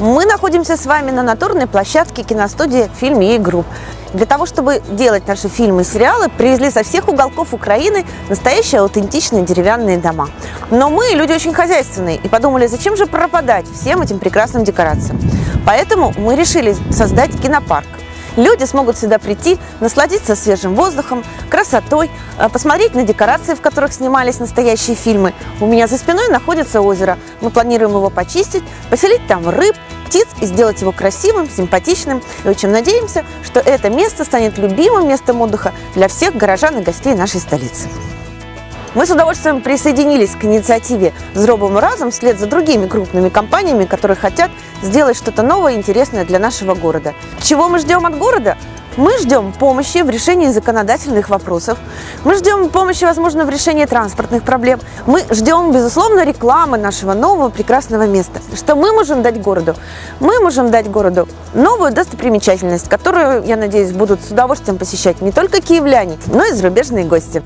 Мы находимся с вами на натурной площадке киностудии «Фильм и групп». Для того, чтобы делать наши фильмы и сериалы, привезли со всех уголков Украины настоящие аутентичные деревянные дома. Но мы люди очень хозяйственные и подумали, зачем же пропадать всем этим прекрасным декорациям. Поэтому мы решили создать кинопарк. Люди смогут сюда прийти, насладиться свежим воздухом, красотой, э, посмотреть на декорации, в которых снимались настоящие фильмы. У меня за спиной находится озеро. Мы планируем его почистить, поселить там рыб, птиц и сделать его красивым, симпатичным. И очень надеемся, что это место станет любимым местом отдыха для всех горожан и гостей нашей столицы. Мы с удовольствием присоединились к инициативе «Зробимо разом» вслед за другими крупными компаниями, которые хотят сделать что-то новое и интересное для нашего города. Чего мы ждем от города? Мы ждем помощи в решении законодательных вопросов. Мы ждем помощи, возможно, в решении транспортных проблем. Мы ждем, безусловно, рекламы нашего нового прекрасного места. Что мы можем дать городу? Мы можем дать городу новую достопримечательность, которую, я надеюсь, будут с удовольствием посещать не только киевляне, но и зарубежные гости.